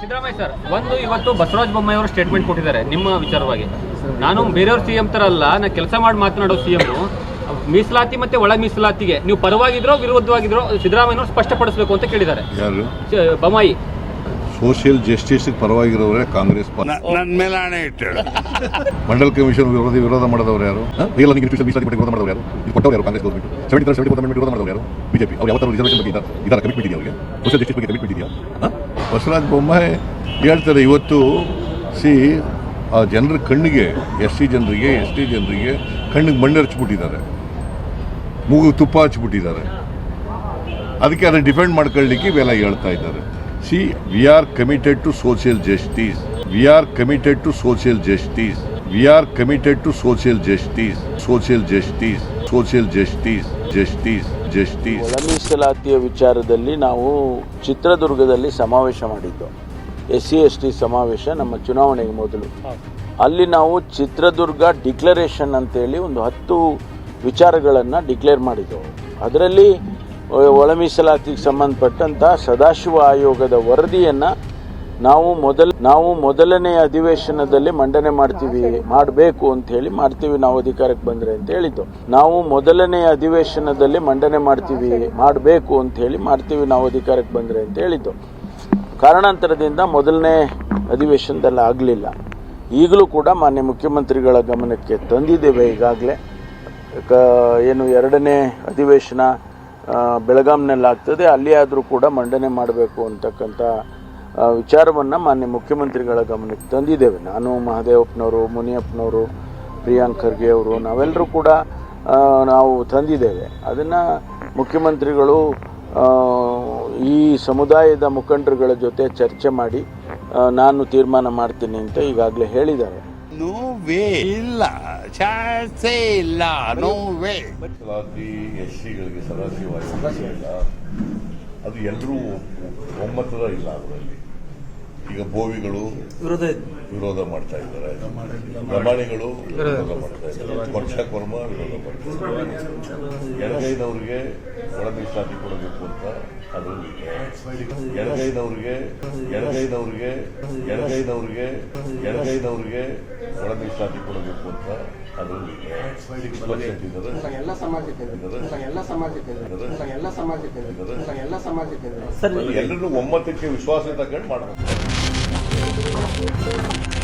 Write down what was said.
Siddaramaiah sir ಒಂದು ಇವತ್ತು ಬಸವರಾಜ ಬೊಮ್ಮಾಯಿ ಅವರು ಸ್ಟೇಟ್ಮೆಂಟ್ ಕೊಟ್ಟಿದ್ದಾರೆ ನಿಮ್ಮ ವಿಚಾರವಾಗಿ. ನಾನು ಬೇರೆಯವ್ರ ಸಿಎಂ ತರ ಅಲ್ಲ ನಾನು ಕೆಲಸ ಮಾಡಿ ಮಾತನಾಡೋ ಸಿಎಂ ಮೀಸಲಾತಿ ಮತ್ತೆ ಒಳ ಮೀಸಲಾತಿಗೆ ನೀವು ಪರವಾಗಿದ್ರೋ ವಿರೋಧವಾಗಿದ್ರೋ ಸಿದ್ದರಾಮಯ್ಯನವರು ಸ್ಪಷ್ಟಪಡಿಸಬೇಕು ಅಂತ ಕೇಳಿದ್ದಾರೆ. ಬೊಮ್ಮಾಯಿ. ಸೋಷಿಯಲ್ ಜಸ್ಟಿಸ್ ಪರವಾಗಿರೋರೇ ಕಾಂಗ್ರೆಸ್. ನನ್ನ ಮೇಲೆ ಇಟ್ಟು ಮಂಡಲ್ ಕಮಿಷನ್ ವಿರೋಧ ವಿರೋಧ ಮಾಡಿದವರು ಯಾರು? ರಿಯಲ್ ವಿರೋಧ ಮಾಡಿದವರು ಯಾರು? ಕೊಟ್ಟವರು ಯಾರು Congress government seventy seventy percent ವಿರೋಧ ಮಾಡಿದವರು ಯಾರು? ಬಿಜೆಪಿ ಅವ್ರು ಯಾವ ರಿಸರ್ವೇಷನ್ ಬಗ್ಗೆ ಇದ್ದಾರೆ? ಕಮಿಟ್ಮೆಂಟ್ ಇದೆಯಾ ಅವರಿಗೆ? ಸೋಷಿಯಲ್ ಜಸ್ಟಿಸ್ ಬಗ್ಗೆ ಕಮಿಟ್ಮೆಂಟ್ ಇದೆಯಾ? ಬಸವರಾಜ ಬೊಮ್ಮಾಯಿ ಹೇಳ್ತಾರೆ ಇವತ್ತು, ಸಿ, ಆ ಜನರ ಕಣ್ಣಿಗೆ, ಎಸ್ ಸಿ ಜನರಿಗೆ, ಎಸ್ ಟಿ ಜನರಿಗೆ ಕಣ್ಣಿಗೆ ಮಣ್ಣು ಹಚ್ಚಿಬಿಟ್ಟಿದ್ದಾರೆ ಮೂಗು ತುಪ್ಪ ಹಚ್ಬಿಟ್ಟಿದ್ದಾರೆ. ಅದಕ್ಕೆ ಅದನ್ನು ಡಿಪೆಂಡ್ ಮಾಡ್ಕೊಳ್ಳಿಕ್ಕೆ ಇವೆಲ್ಲ ಹೇಳ್ತಾ ಇದ್ದಾರೆ. See, we are committed to social justice. We are committed to social justice. We are committed to social justice social justice, social justice justice justice. ಒಳ ಮೀಸಲಾತಿಯ ವಿಚಾರದಲ್ಲಿ ನಾವು ಚಿತ್ರದುರ್ಗದಲ್ಲಿ ಸಮಾವೇಶ ಮಾಡಿದ್ದು. ಎಸ್ ಸಿ ಎಸ್ ಟಿ ಸಮಾವೇಶ ನಮ್ಮ ಚುನಾವಣೆಗೆ ಮೊದಲು. ಅಲ್ಲಿ ನಾವು ಚಿತ್ರದುರ್ಗ ಡಿಕ್ಲರೇಷನ್ ಅಂತೇಳಿ ಒಂದು ಹತ್ತು ವಿಚಾರಗಳನ್ನು ಡಿಕ್ಲೇರ್ ಮಾಡಿದ್ದೆವು. ಅದರಲ್ಲಿ ಒಳ ಮೀಸಲಾತಿಗೆ ಸಂಬಂಧಪಟ್ಟಂಥ ಸದಾಶಿವ ಆಯೋಗದ ವರದಿಯನ್ನು ನಾವು ಮೊದಲ, ನಾವು ಮೊದಲನೇ ಅಧಿವೇಶನದಲ್ಲಿ ಮಂಡನೆ ಮಾಡ್ತೀವಿ, ಮಾಡಬೇಕು ಅಂತ ಹೇಳಿ ಮಾಡ್ತೀವಿ ನಾವು ಅಧಿಕಾರಕ್ಕೆ ಬಂದ್ರೆ ಅಂತ ಹೇಳಿದ್ದು. ನಾವು ಮೊದಲನೇ ಅಧಿವೇಶನದಲ್ಲಿ ಮಂಡನೆ ಮಾಡ್ತೀವಿ, ಮಾಡಬೇಕು ಅಂತ ಹೇಳಿ ಮಾಡ್ತೀವಿ ನಾವು ಅಧಿಕಾರಕ್ಕೆ ಬಂದ್ರೆ ಅಂತ ಹೇಳಿದ್ದು. ಕಾರಣಾಂತರದಿಂದ ಮೊದಲನೇ ಅಧಿವೇಶನದಲ್ಲಿ ಆಗಲಿಲ್ಲ. ಈಗಲೂ ಕೂಡ ಮಾನ್ಯ ಮುಖ್ಯಮಂತ್ರಿಗಳ ಗಮನಕ್ಕೆ ತಂದಿದ್ದೇವೆ ಈಗಾಗಲೇ. ಏನು ಎರಡನೇ ಅಧಿವೇಶನ ಬೆಳಗಾಂನಲ್ಲಿ ಆಗ್ತದೆ ಅಲ್ಲಿ ಆದರೂ ಕೂಡ ಮಂಡನೆ ಮಾಡಬೇಕು ಅಂತಕ್ಕಂಥ ವಿಚಾರವನ್ನ ಮಾನ್ಯ ಮುಖ್ಯಮಂತ್ರಿಗಳ ಗಮನಕ್ಕೆ ತಂದಿದ್ದೇವೆ. ನಾನು ಮಹದೇವಪ್ಪನವರು ಮುನಿಯಪ್ಪನವರು ಪ್ರಿಯಾಂಕ್ ಖರ್ಗೆ ಅವರು ನಾವೆಲ್ಲರೂ ಕೂಡ ನಾವು ತಂದಿದ್ದೇವೆ. ಅದನ್ನು ಮುಖ್ಯಮಂತ್ರಿಗಳು ಈ ಸಮುದಾಯದ ಮುಖಂಡರುಗಳ ಜೊತೆ ಚರ್ಚೆ ಮಾಡಿ ನಾನು ತೀರ್ಮಾನ ಮಾಡ್ತೀನಿ ಅಂತ ಈಗಾಗಲೇ ಹೇಳಿದ್ದಾರೆ. ನೋವೇ ಇಲ್ಲ ಚಾನ್ಸೇ ಇಲ್ಲ ನೋವೇ. ಮೀಸಲಾತಿ ಎಸ್ ಸಿಗಳಿಗೆ ಸದಾಶಿವ ಅದು ಎಲ್ಲರೂ ಒಮ್ಮತದ ಇಲ್ಲ ಅದರಲ್ಲಿ. ಈಗ ಬೋವಿಗಳು ವಿರೋಧ ಮಾಡ್ತಾ ಇದ್ದಾರೆ. ಪ್ರಮಾಣಿಗಳು ವಿರೋಧ. ಮಾಡ್ತಾ ಇದ್ದಾರೆ. ಪಕ್ಷ ಕರ್ಮ ವಿರೋಧ ಮಾಡ್ತಾ ಇದ್ದಾರೆ. ಎಡಗೈನವ್ರಿಗೆ ಒಳ ಮೀಸಲಾತಿ ಕೊಡಬೇಕು ಅಂತ ಅದು ಎಡಗೈನವ್ರಿಗೆ ಎಡಗೈನವ್ರಿಗೆ ಎಡಗೈನವ್ರಿಗೆ ಎಡಗೈನವ್ರಿಗೆ ಒಳ ಮೀಸಲಾತಿ ಕೊಡಬೇಕು ಅಂತ ಅದು ಇದೆ. ಪರ್ಸೆಂಟ್ ಇದ್ದಾರೆ ಎಲ್ಲ ಸಮಾಜಕ್ಕೆ ಎಲ್ಲ ಸಮಾಜಕ್ಕೆ ಎಲ್ಲ ಸಮಾಜಕ್ಕೆ ಎಲ್ಲ ಸಮಾಜಕ್ಕೆ ಎಲ್ಲರೂ ಒಮ್ಮತಕ್ಕೆ ವಿಶ್ವಾಸ ತಗೊಂಡು ಮಾಡಬೇಕು. Thank you.